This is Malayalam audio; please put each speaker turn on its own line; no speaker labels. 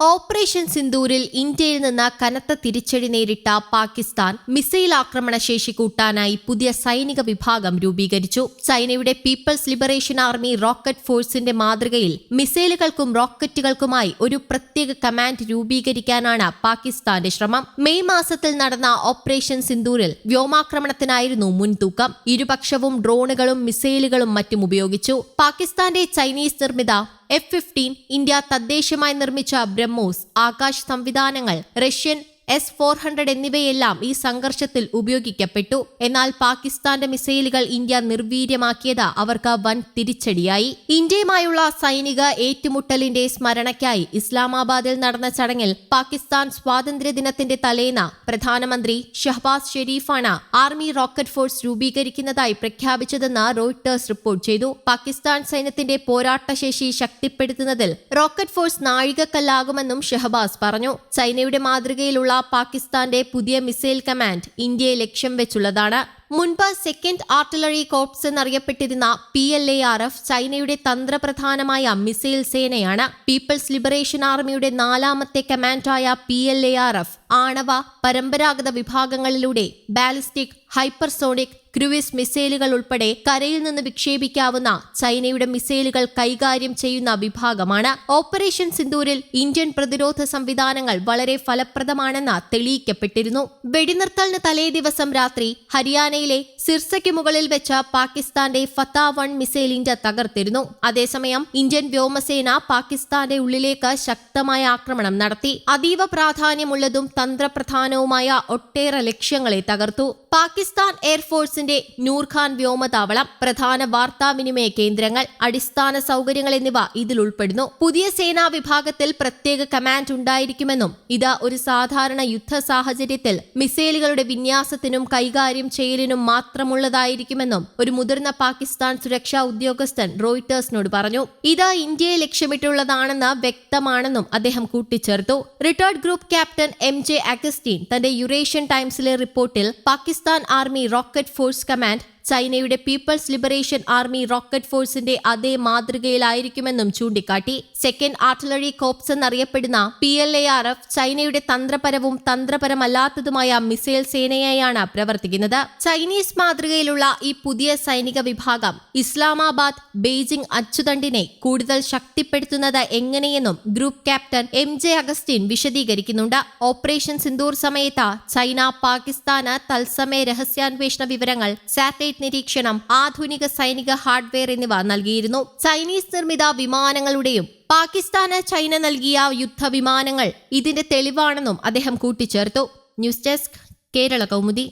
ഓപ്പറേഷൻ സിന്ദൂരിൽ ഇന്ത്യയിൽ നിന്ന് കനത്ത തിരിച്ചടി നേരിട്ട പാകിസ്ഥാൻ മിസൈൽ ആക്രമണ ശേഷി കൂട്ടാനായി പുതിയ സൈനിക വിഭാഗം രൂപീകരിച്ചു. ചൈനയുടെ പീപ്പിൾസ് ലിബറേഷൻ ആർമി റോക്കറ്റ് ഫോഴ്സിന്റെ മാതൃകയിൽ മിസൈലുകൾക്കും റോക്കറ്റുകൾക്കുമായി ഒരു പ്രത്യേക കമാൻഡ് രൂപീകരിക്കാനാണ് പാകിസ്ഥാന്റെ ശ്രമം. മെയ് മാസത്തിൽ നടന്ന ഓപ്പറേഷൻ സിന്ദൂരിൽ വ്യോമാക്രമണത്തിനായിരുന്നു മുൻതൂക്കം. ഇരുപക്ഷവും ഡ്രോണുകളും മിസൈലുകളും മറ്റും ഉപയോഗിച്ചു. പാകിസ്ഥാന്റെ ചൈനീസ് നിർമ്മിത എഫ് ഫിഫ്റ്റീൻ ഇന്ത്യ തദ്ദേശമായി നിർമ്മിച്ച ബ്രഹ്മോസ് ആകാശ് സംവിധാനങ്ങൾ റഷ്യൻ എസ് ഫോർ ഹൺഡ്രഡ് എന്നിവയെല്ലാം ഈ സംഘർഷത്തിൽ ഉപയോഗിക്കപ്പെട്ടു. എന്നാൽ പാകിസ്ഥാന്റെ മിസൈലുകൾ ഇന്ത്യ നിർവീര്യമാക്കിയത് അവർക്ക് വൻ തിരിച്ചടിയായി. ഇന്ത്യയുമായുള്ള സൈനിക ഏറ്റുമുട്ടലിന്റെ സ്മരണയ്ക്കായി ഇസ്ലാമാബാദിൽ നടന്ന ചടങ്ങിൽ പാകിസ്ഥാൻ സ്വാതന്ത്ര്യദിനത്തിന്റെ തലേന്ന പ്രധാനമന്ത്രി ഷഹബാസ് ഷെരീഫാണ് ആർമി റോക്കറ്റ് ഫോഴ്സ് രൂപീകരിക്കുന്നതായി പ്രഖ്യാപിച്ചതെന്ന് റോയിട്ടേഴ്സ് റിപ്പോർട്ട് ചെയ്തു. പാകിസ്ഥാൻ സൈന്യത്തിന്റെ പോരാട്ടശേഷി ശക്തിപ്പെടുത്തുന്നതിൽ റോക്കറ്റ് ഫോഴ്സ് നാഴികക്കല്ലാകുമെന്നും ഷഹബാസ് പറഞ്ഞു. ചൈനയുടെ മാതൃകയിലുള്ള പാകിസ്ഥാന്റെ പുതിയ മിസൈൽ കമാൻഡ് ഇന്ത്യയെ ലക്ഷ്യം വെച്ചുള്ളതാണ്. മുൻപ് സെക്കൻഡ് ആർട്ടിലറി കോർപ്സ് എന്നറിയപ്പെട്ടിരുന്ന P L A R F China തന്ത്രപ്രധാനമായ മിസൈൽ സേനയാണ്. പീപ്പിൾസ് ലിബറേഷൻ ആർമിയുടെ നാലാമത്തെ കമാൻഡായ P L A R F. ആണവ പരമ്പരാഗത വിഭാഗങ്ങളിലൂടെ ബാലിസ്റ്റിക് ഹൈപ്പർസോണിക് ക്രൂയിസ് മിസൈലുകൾ ഉൾപ്പെടെ കരയിൽ നിന്ന് വിക്ഷേപിക്കാവുന്ന ചൈനയുടെ മിസൈലുകൾ കൈകാര്യം ചെയ്യുന്ന വിഭാഗമാണ്. ഓപ്പറേഷൻ സിന്ദൂരിൽ ഇന്ത്യൻ പ്രതിരോധ സംവിധാനങ്ങൾ വളരെ ഫലപ്രദമാണെന്ന് തെളിയിക്കപ്പെട്ടിരുന്നു. വെടിനിർത്തലിന് തലേ ദിവസം രാത്രി ഹരിയാനയിലെ സിർസയ്ക്ക് മുകളിൽ വെച്ച പാകിസ്ഥാന്റെ ഫത്ത വൺ മിസൈൽ ഇന്ത്യ തകർത്തിരുന്നു. അതേസമയം ഇന്ത്യൻ വ്യോമസേന പാകിസ്ഥാന്റെ ഉള്ളിലേക്ക് ശക്തമായ ആക്രമണം നടത്തി. അതീവ പ്രാധാന്യമുള്ളതും തന്ത്രപ്രധാനവുമായ ഒട്ടേറെ ലക്ഷ്യങ്ങളെ തകർത്തു. പാകിസ്ഥാൻ എയർഫോഴ്സിന്റെ നൂർഖാൻ വ്യോമതാവളം പ്രധാന വാർത്താവിനിമയ കേന്ദ്രങ്ങൾ അടിസ്ഥാന സൗകര്യങ്ങൾ എന്നിവ ഇതിൽ ഉൾപ്പെടുന്നു. പുതിയ സേനാ വിഭാഗത്തിൽ പ്രത്യേക കമാൻഡ് ഉണ്ടായിരിക്കുമെന്നും ഇത് ഒരു സാധാരണ യുദ്ധ സാഹചര്യത്തിൽ മിസൈലുകളുടെ വിന്യാസത്തിനും കൈകാര്യം ചെയ്യലിനും മാത്രമുള്ളതായിരിക്കുമെന്നും ഒരു മുതിർന്ന പാകിസ്ഥാൻ സുരക്ഷാ ഉദ്യോഗസ്ഥൻ റോയിട്ടേഴ്സിനോട് പറഞ്ഞു. ഇത് ഇന്ത്യയെ ലക്ഷ്യമിട്ടുള്ളതാണെന്ന് വ്യക്തമാണെന്നും അദ്ദേഹം കൂട്ടിച്ചേർത്തു. Retired group captain M J Augustine തന്റെ യുറേഷ്യൻ ടൈംസിലെ റിപ്പോർട്ടിൽ Pakistan army rocket force command China people's liberation army rocket ഫോഴ്സിന്റെ അതേ മാതൃകയിലായിരിക്കുമെന്നും ചൂണ്ടിക്കാട്ടി. സെക്കൻഡ് ആർട്ടിലറി കോപ്സ് എന്നറിയപ്പെടുന്ന P L A R F China തന്ത്രപരവും തന്ത്രപരമല്ലാത്തതുമായ missile സേനയായാണ് പ്രവർത്തിക്കുന്നത്. ചൈനീസ് മാതൃകയിലുള്ള ഈ പുതിയ സൈനിക വിഭാഗം ഇസ്ലാമാബാദ് ബെയ്ജിംഗ് അച്ചുതണ്ടിനെ കൂടുതൽ ശക്തിപ്പെടുത്തുന്നത് എങ്ങനെയെന്നും group captain M J Augustine വിശദീകരിക്കുന്നുണ്ട്. ഓപ്പറേഷൻ സിന്ദൂർ സമയത്ത് ചൈന പാകിസ്ഥാന് തത്സമയ രഹസ്യാന്വേഷണ വിവരങ്ങൾ സാറ്റലൈറ്റ് നിരീക്ഷണം ആധുനിക സൈനിക ഹാർഡ്വെയർ എന്നിവ നൽകിയിരുന്നു. ചൈനീസ് നിർമ്മിത വിമാനങ്ങളുടെയും പാകിസ്ഥാന് ചൈന നൽകിയ യുദ്ധവിമാനങ്ങൾ ഇതിന്റെ തെളിവാണെന്നും അദ്ദേഹം കൂട്ടിച്ചേർത്തു. News desk Kerala Kaumudi.